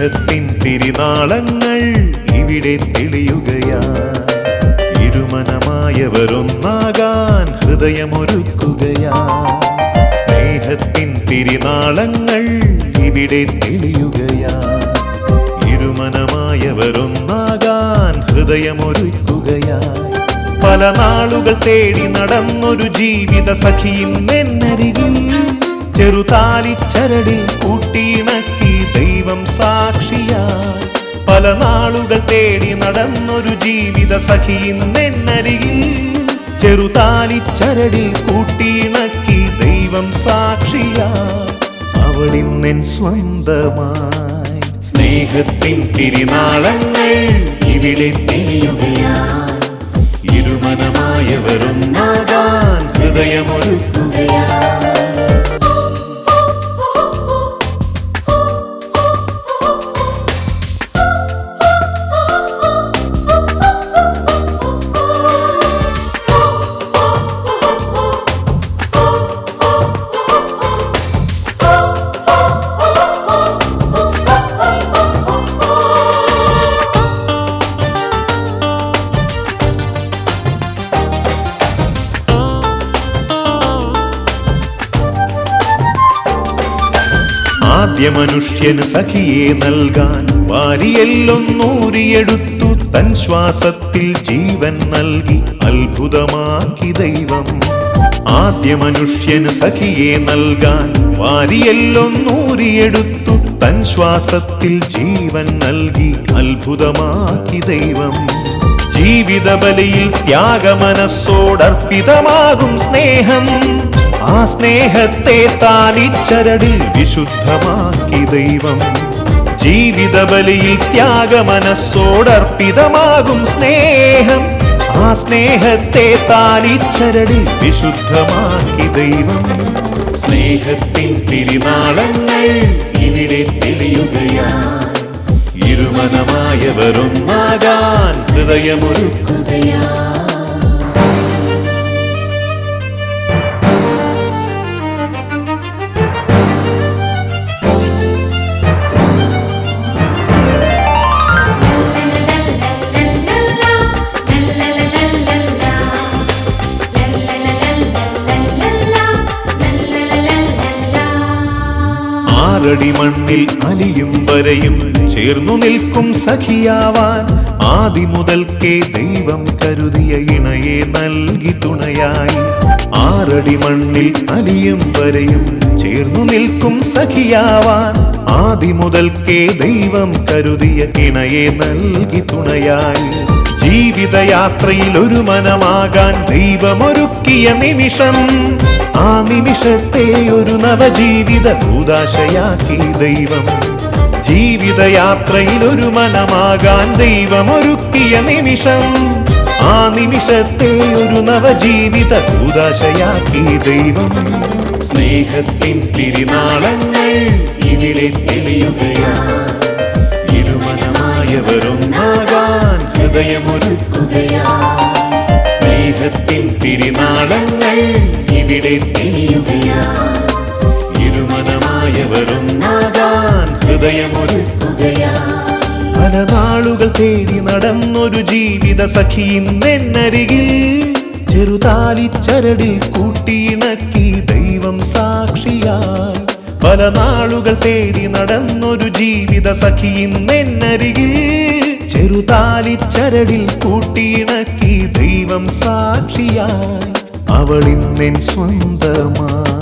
തിരിനാളങ്ങൾ ഇവിടെ തെളിയുകയാ ഇരുമനമായവരൊന്നാകാൻ ഹൃദയമൊരുക്കുകയാ സ്നേഹത്തിൻ തിരിനാളങ്ങൾ ഇവിടെ തെളിയുകയാ ഇരുമനമായവരൊന്നാകാൻ ഹൃദയമൊരുക്കുകയാ പല നാളുകൾ തേടി നടന്നൊരു ജീവിത സഖിയിൽ നിന്നരികിൽ ചെറുതാലിച്ചരടി കൂട്ടിയിണക്കി സാക്ഷിയായി. പല നാളുകൾ തേടി നടന്നൊരു ജീവിത സഖി നെന്നരികിൽ ചെറുതാലിച്ചരടിൽ കൂട്ടിയിണക്കി ദൈവം സാക്ഷിയായി. അവളിന്നെൻ സ്വന്തമായി. സ്നേഹത്തിൻ തിരിനാളങ്ങൾ ഇവിടെ തെളിയുകയായി ഇരുമനമായവരൊന്നാകാൻ ഹൃദയമൊരുക്കുകയാ ആദ്യ മനുഷ്യന് സഖിയെ നൽകാൻ വാരിയെല്ലൊന്നൂരിയെടുത്തു തൻ ശ്വാസത്തിൽ ജീവൻ നൽകി അത്ഭുതമാക്കി ദൈവം. ആദ്യമനുഷ്യന് സഖിയെ നൽകാൻ വാരിയെല്ലൊന്നൂരിയെടുത്തു തൻ ശ്വാസത്തിൽ ജീവൻ നൽകി അത്ഭുതമാക്കി ദൈവം. ജീവിത ബലിയിൽ ത്യാഗമനസ്സോടർപ്പിതമാകും സ്നേഹം. ആ സ്നേഹത്തെ താലിച്ചരടിൽ വിശുദ്ധമാക്കി ദൈവം. ജീവിത ബലിയിൽ ത്യാഗമനസ്സോടർപ്പിതമാകും സ്നേഹം. ആ സ്നേഹത്തെ താലിച്ചരടിൽ വിശുദ്ധമാക്കി ദൈവം. സ്നേഹത്തിൻ തിരിനാളങ്ങൾ ഇവിടെ തെളിയുകയാണ്. ഇരുമനമായവരൊന്നാകാൻ ഹൃദയമൊരുക്കുകയാ ആറടി മണ്ണിൽ അലിയും വരയും ചേർന്നു നിൽക്കും സഖിയാവാൻ. ആദി മുതൽക്കേ ദൈവം കരുതിയ ഇണയെ നൽകി തുണയായി. ആറടി മണ്ണിൽ അലിയും വരയും ചേർന്നു നിൽക്കും സഖിയാവാൻ. ആദി മുതൽക്കേ ദൈവം കരുതിയ ഇണയെ നൽകി തുണയായി. ജീവിതയാത്രയിൽ ഒരു മനമാകാൻ ദൈവമൊരുക്കിയ നിമിഷം ആ നിമിഷത്തെ ഒരു നവജീവിത ഭൂതാശയാക്കി ദൈവം. ജീവിതയാത്രയിൽ ഒരു മനമാകാൻ ദൈവം ഒരുക്കിയ നിമിഷം. ആ നിമിഷത്തെ ഒരു നവജീവിത ഭൂതാശയാക്കി ദൈവം. സ്നേഹത്തിൻ തിരിനാളങ്ങൾ ഇവിടെ തെളിയുകയാണ്. ഇരുമനമായവരൊന്നാകാൻ ഹൃദയമൊരുക്കുകയാണ്. സ്നേഹത്തിൻ തിരിനാളങ്ങൾ ഇവിടെ ഇരുമനമായവരും ഇരുമനമായവരൊന്നാകാൻ ഹൃദയമൊരുക്കുകയാണ് പല നാളുകൾ തേടി നടന്നൊരു ജീവിത സഖി നെന്നരികിൽ ചെറുതാലി ചരടിൽ കൂട്ടിയിണക്കി ദൈവം സാക്ഷിയായി. പല നാളുകൾ തേടി നടന്നൊരു ജീവിത സഖി നെന്നരികിൽ ചെറുതാലി ചരടിൽ കൂട്ടിയിണക്കി ദൈവം സാക്ഷിയായി. അവളിന്നെൻ സ്വന്തമായി